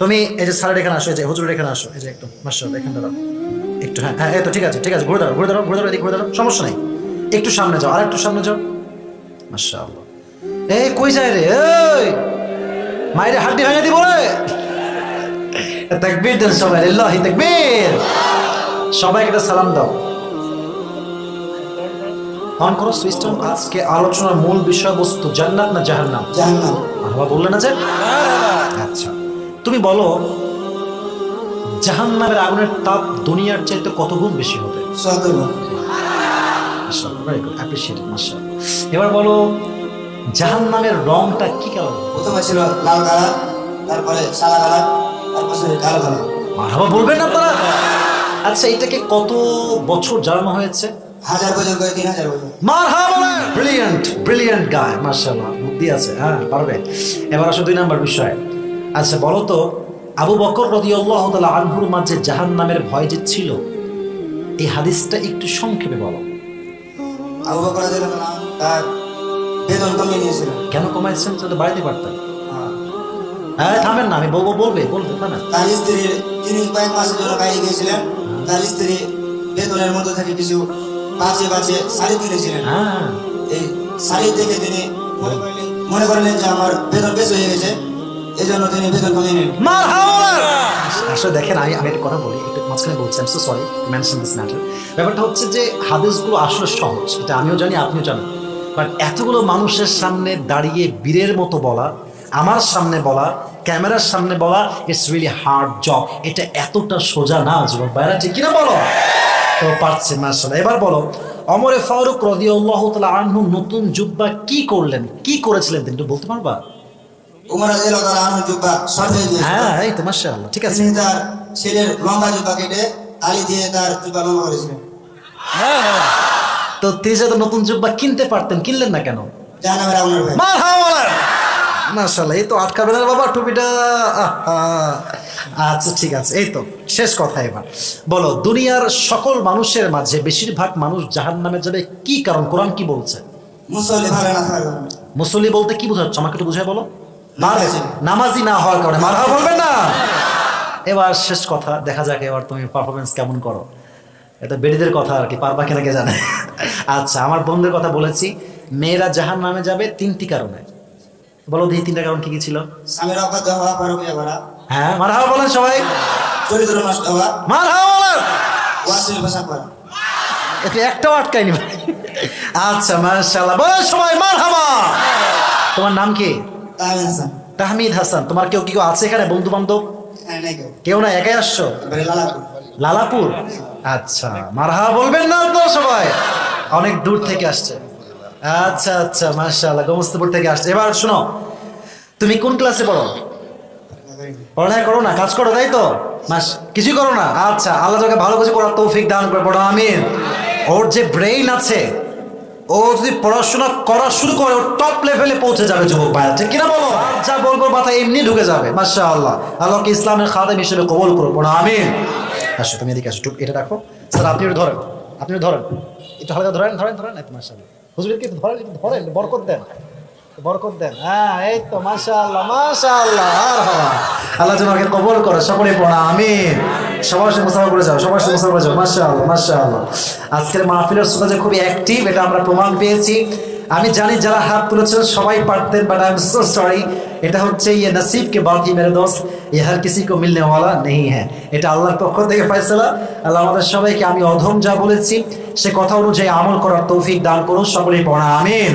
তুমি এই যে স্যারের এখানে আসো এই যে হুজুরের এখানে আসো এই যে একটু মাস্টার এখানে দাঁড়াও। একটু হ্যাঁ হ্যাঁ তো ঠিক আছে ঠিক আছে ঘুরে দাঁড়াও ঘুরে দাঁড়াও ঘুরে দাঁড়াও ঘুরে দাঁড়াও সমস্যা নেই। একটু সামনে যাও আর একটু সামনে যাও। মাশা আল্লাহ এই কই যায় রে? এই মায়ের হাড্ডি ভেঙে দিব রে। তাকবীর দেন সবাই আল্লাহি তাকবীর। সবাইকে একটা সালাম দাও। অন করো করো। আজকে আলোচনার মূল বিষয়বস্তু জান্নাত না জাহান্নাম? জাহান্নাম। বাবা বললে না যে? আচ্ছা। তুমি বলো জাহান্নামের আগুনের তাপ দুনিয়ার চাইতে কত গুণ বেশি হবে? এবার বলো জাহান্নামের রংটা কি কালার প্রথমে ছিল লাল কালার তারপরে সাদা কালার তারপরে কালো কালার। মারহাবা বলবেন না আপনারা? আচ্ছা এটাকে কত বছর জ্বালানো হয়েছে? হাজার বছর করে তিন হাজার বছর। মারহাবা ব্রিলিয়ান্ট ব্রিলিয়ান্ট গায় মাশাআল্লাহ বুদ্ধি আছে হ্যাঁ পারবে। এবার আসো দুই নাম্বার বিষয়। আচ্ছা বলো তো আবু বকর রাদিয়াল্লাহু তাআলা আনহুর মাঝে জাহান নামের ভয় যে ছিল এই হাদিসটা একটু সংক্ষেপে বলো। আবু বকর তার বেতন কমিয়ে নিয়েছিল। কেন কমাইছেন? সেটা বাড়াইতে পারতেন। হ্যাঁ। হ্যাঁ থামেন না আমি বলব বলবে বলবে থামেন। তার স্ত্রী তিনি কয়েক মাসের জন্য বাইরে গিয়েছিলেন। তার স্ত্রী বেতনের মধ্যে থেকে কিছু বাঁচে বাঁচে শাড়ি কিনেছিলেন হ্যাঁ। এই শাড়ি দেখে তিনি মনে করলেন যে আমার বেতন বেশি হয়ে গেছে। এই জন্য তিনি বেতন কমিয়ে আসলে দেখেন আমি আমি একটা কথা বলি একটু মাঝখানে বলছি আমি so sorry mention this matter ব্যাপারটা হচ্ছে যে হাদিসগুলো আসলে সহজ। এটা আমিও জানি আপনিও জানেন। বাট এতগুলো মানুষের সামনে দাঁড়িয়ে বীরের মতো বলা আমার সামনে বলা ক্যামেরার সামনে বলা ইটস রিয়েলি হার্ড জব এটা এতটা সোজা না যুবক ভাইরা ঠিক কিনা বলো? তো পারছে মার্শাল্লাহ এবার বলো অমরে ফারুক রদিউল্লাহ তালা আনহু নতুন জুব্বা কি করলেন? কি করেছিলেন তিনি? বলতে পারবা? উমর রাদিয়াল্লাহু আনহু জুব্বা শর্ট হয়ে গিয়েছিল হ্যাঁ এই তো ঠিক আছে। তিনি তার ছেলের লম্বা জুব্বা কেটে আলি দিয়ে তার জুব্বা লম্বা করেছিলেন। তো তিনি যাতে নতুন জুব্বা কিনতে পারতেন কিনলেন না কেন? মাশাল্লাহ এই তো আটকাবে না বাবা টুপিটা আহা। আচ্ছা ঠিক আছে এই তো শেষ কথা এবার। বলো দুনিয়ার সকল মানুষের মাঝে বেশিরভাগ মানুষ জাহান নামে যাবে কি কারণ? কোরআন কি বলছে? মুসল্লি বলতে কি বোঝাচ্ছে? আমাকে একটু বুঝাই বলো। নামাজি। না হওয়ার কারণে মারহা বলবেন না। এবার শেষ কথা দেখা যাক এবার তুমি পারফরমেন্স কেমন করো। এটা বেডিদের কথা আর কি পারবা কিনা কে জানে। আচ্ছা আমার বন্ধুর কথা বলেছি মেয়েরা জাহান নামে যাবে তিনটি কারণে। বলো দেখি তিনটা কারণ কি কি ছিল? হ্যাঁ মারহাবা বলেন সবাই। মারহাবা বলেন। একটাও আটকায়নি ভাই। আচ্ছা মাশাআল্লাহ। বলেন সবাই মারহাবা তোমার নাম কি? তাহমিদ হাসান তোমার কেউ কি কেউ আছে এখানে বন্ধু বান্ধব হ্যাঁ কেউ। না একাই আসছো? লালাপুর। আচ্ছা মারহা বলবেন না তো সবাই? অনেক দূর থেকে আসছে। আচ্ছা আচ্ছা মাশাআল্লাহ গোমস্তপুর থেকে আসছে। এবার শোনো তুমি কোন ক্লাসে পড়ো? পড়ালেখা করো না কাজ করো তাই তো? মাস কিছুই করো না? আচ্ছা আল্লাহ তোকে ভালো কিছু করার তৌফিক দান করে পড়ো আমিন। ওর যে ব্রেইন আছে ও যদি পড়াশোনা করা শুরু করে ও টপ লেভেলে পৌঁছে যাবে যুবক ভাই আছে কিনা বলো? যা বলব মাথা এমনি ঢুকে যাবে। মাসা আল্লাহ আল্লাহকে ইসলামের খাদেম হিসেবে কবল করব না আমি আসো তুমি এদিকে আসো। এটা রাখো। স্যার আপনি ধরেন। আপনি ধরেন। একটু হালকা ধরেন ধরেন ধরেন। মাসা হুজুরকে ধরেন ধরেন বরকত দেন। বরকত দেন হ্যাঁ এই তো মাশাআল্লাহ মাশাআল্লাহ আর হওয়া আল্লাহ যেন আমাকে কবল করে সকলে পড়া আমিন সবার সাথে মুসাফা করে যাও সবার সাথে মুসাফা করে যাও মাশাআল্লাহ মাশাআল্লাহ আজকের মাহফিলের শ্রোতা যে খুবই অ্যাক্টিভ এটা আমরা প্রমাণ পেয়েছি আমি জানি যারা হাত তুলেছেন সবাই পারতেন but I am so sorry এটা হচ্ছে ইয়ে নসিব কে বাকি মেরে দোস্ত ये हर किसी को मिलने वाला नहीं है এটা আল্লাহর পক্ষ থেকে ফয়সালা আল্লাহ আমাদের সবাইকে আমি অধম যা বলেছি সে কথা অনুযায়ী আমল করার তৌফিক দান করুন সকলেই পড়া আমিন